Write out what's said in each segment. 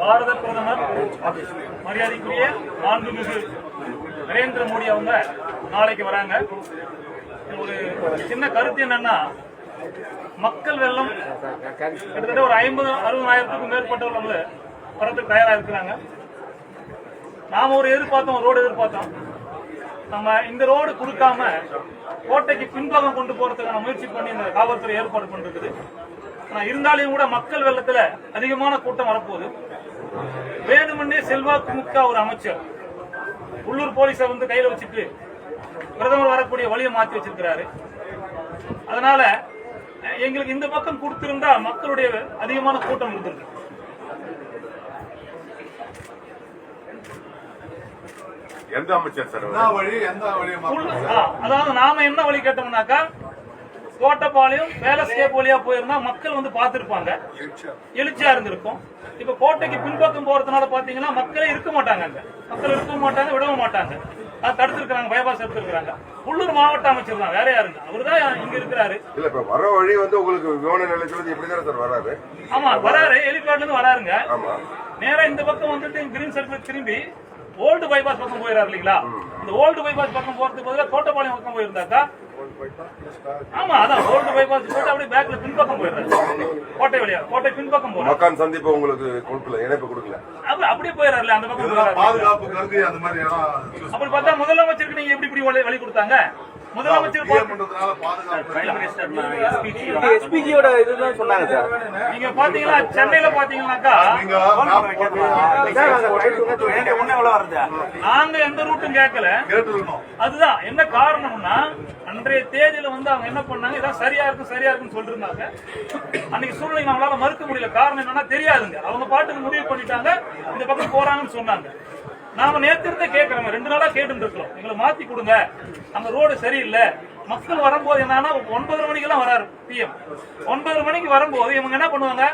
பாரத பிரதமர் மரியாதைக்குரிய மாண்புமிகு நரேந்திர மோடி அவங்க நாளைக்கு வராங்க. ஒரு சின்ன கருத்து என்னன்னா மக்கள் வெள்ளம் கிட்டத்தட்ட ஒரு ஐம்பது அறுபதாயிரத்துக்கும் மேற்பட்டவர்கள் வரத்துக்கு தயாரா இருக்கிறாங்க நாம ஒரு எதிர்பார்த்தோம் ரோடு எதிர்பார்த்தோம். நம்ம இந்த ரோடு கொடுக்காம கோட்டைக்கு பின்பக்கம் கொண்டு போறதுக்கான முயற்சி பண்ணி இந்த காவல்துறை ஏற்பாடு பண்ணிருக்குது. ஆனா இருந்தாலும் கூட மக்கள் வெள்ளத்துல அதிகமான கூட்டம் வரப்போகுது. வேணுமென்னே செல்வாக்கு மிக்க ஒரு அமைச்சர். உள்ளூர் போலீஸை வந்து கையில வச்சுட்டு பிரதமர் வரக்கூடிய வழியை மாத்தி வச்சிருக்கிறாரு. அதனால எங்களுக்கு இந்த பக்கம் கொடுத்திருந்தா மக்களுடைய அதிகமான கூட்டம் இருந்திருக்கு. எந்த அமைச்சர் சார் அதாவது நாம என்ன வழி கேட்டோம்னாக்கா கோட்டைப்பாளையம் பேலஸ்கேப் வழியா போயிருந்தா மக்கள் வந்து பார்த்திருப்பாங்க. எழுச்சியா இருந்திருக்கும். இப்ப கோட்டைக்கு பின்பக்கம் போறதுனால பாத்தீங்கன்னா மக்களே இருக்க மாட்டாங்க அங்க. மக்கள் இருக்க மாட்டாங்க விடவும் மாட்டாங்க. அது பைபாஸ் எடுத்திருக்காங்க உள்ளூர் மாவட்ட அமைச்சர் தான் வேற யாருங்க. அவர்தான் இங்க இருக்கிறாரு. இல்ல இப்ப வர வழி வந்து உங்களுக்கு விமான நிலையத்துல இருந்து எப்படி தானே சார் வராரு? ஆமா வராரு. ஹெலிகாப்டர்ல இருந்து வராருங்க நேரா இந்த பக்கம் வந்துட்டு கிரீன் சர்க்கிள் திரும்பி ஓல்டு பைபாஸ் பக்கம் போயிடாரு இல்லீங்களா? இந்த ஓல்டு பைபாஸ் பக்கம் போறதுக்கு பதிலா தோட்டப்பாளையம் பக்கம் போயிருந்தாக்கா ஆமா அதான் ஓல்டு பைபாஸ் போட்டு அப்படியே பேக்ல பின்பக்கம் போயிடுறாரு கோட்டை வழியா கோட்டை பின்பக்கம் போறாரு மக்கான் சந்திப்பு உங்களுக்கு கொடுக்கல இணைப்பு கொடுக்கல. அப்ப- அப்படியே போயிடறாருல அந்த பக்கம். பாதுகாப்பு கருதி அந்த மாதிரி அப்படி பார்த்தா முதலமைச்சருக்கு நீங்க எப்படி இப்படி வழி கொடுத்தாங்க? முதலமைச்சர் எஸ்பிஜியோட இதுதான் சொன்னாங்க சார். நீங்க பாத்தீங்கன்னா சென்னையில பாத்தீங்கன்னாக்கா நீங்க எந்த ரூட்டும் கேட்கல. அதுதான் என்ன காரணம்னா அன்றைய தேதியில வந்து அவங்க என்ன பண்ணாங்க? இதான் சரியா இருக்கும் சரியா இருக்குன்னு சொல்லிருந்தாங்க. அன்னைக்கு சூழ்நிலை நம்மளால மறுக்க முடியல. காரணம் என்னன்னா தெரியாதுங்க. அவங்க பாட்டுக்கு முடிவு பண்ணிட்டாங்க. இந்த பக்கம் போறாங்கன்னு சொன்னாங்க. நாம நேத்திருந்தே இருந்தே ரெண்டு நாளா கேட்டு இருக்கிறோம் எங்களை மாத்தி கொடுங்க. அங்க ரோடு சரியில்லை. மக்கள் வரும்போது என்னன்னா ஒன்பதரை மணிக்கெல்லாம் வராரு பிஎம் ஒன்பதரை மணிக்கு வரும்போது இவங்க என்ன பண்ணுவாங்க?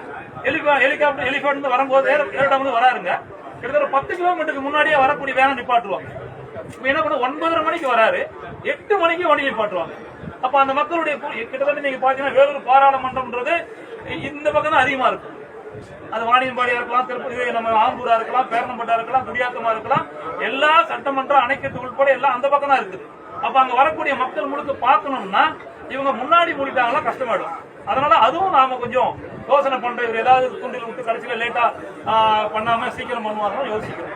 ஹெலிகா ஹெலிகாப்டர் ஹெலிகாப்டர் இருந்து வரும்போது ஏரோடம் வந்து வராருங்க. கிட்டத்தட்ட ஒரு பத்து கிலோமீட்டருக்கு முன்னாடியே வரக்கூடிய வேனை நிப்பாட்டுவாங்க. இப்ப என்ன பண்ண ஒன்பதரை மணிக்கு வராரு. எட்டு மணிக்கு வண்டி நிப்பாட்டுவாங்க. அப்ப அந்த மக்களுடைய கிட்டத்தட்ட நீங்க பாத்தீங்கன்னா வேலூர் பாராளுமன்றம்ன்றது இந்த பக்கம் தான் அதிகமா இருக்கும் அது வாணியம்பாடியா இருக்கலாம் திருப்பதி நம்ம ஆம்பூரா இருக்கலாம் பேரணம்பட்டா இருக்கலாம் குடியாத்தமா இருக்கலாம். எல்லா சட்டமன்ற அணைக்கட்டு உட்பட எல்லாம் அந்த பக்கம் தான் இருக்குது. அப்ப அங்க வரக்கூடிய மக்கள் முழுக்க பார்க்கணும்னா இவங்க முன்னாடி மூடிட்டாங்களா கஷ்டமாயிடும். அதனால அதுவும் நாம கொஞ்சம் யோசனை பண்ற இவர் ஏதாவது துண்டில் விட்டு கடைசியில லேட்டா பண்ணாம சீக்கிரம் பண்ணுவாங்க யோசிக்கிறோம்.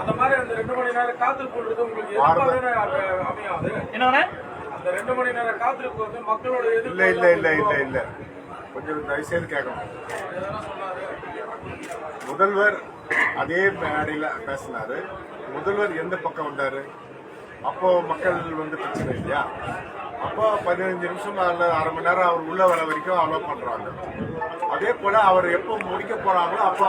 அந்த மாதிரி அந்த ரெண்டு மணி நேரம் காத்திருப்பு உங்களுக்கு எதிர்பார்ப்பு அமையும் அது என்னன்னு அந்த ரெண்டு மணி நேரம் காத்திருப்பு வந்து மக்களோட இல்ல இல்ல இல்ல இல்ல இல்ல. கொஞ்சம் தயவுசெய்து கேட்கணும். முதல்வர் அதே மேடையில் பேசினாரு. முதல்வர் எந்த பக்கம் வந்தார்? அப்போ மக்கள் வந்து பிரச்சனை இல்லையா? அப்போ பதினஞ்சு நிமிஷம் அல்ல அரை மணி நேரம் அவர் உள்ள வர வரைக்கும் அலோவ் பண்றாங்க. அதே போல அவர் எப்போ முடிக்க போறாங்களோ அப்போ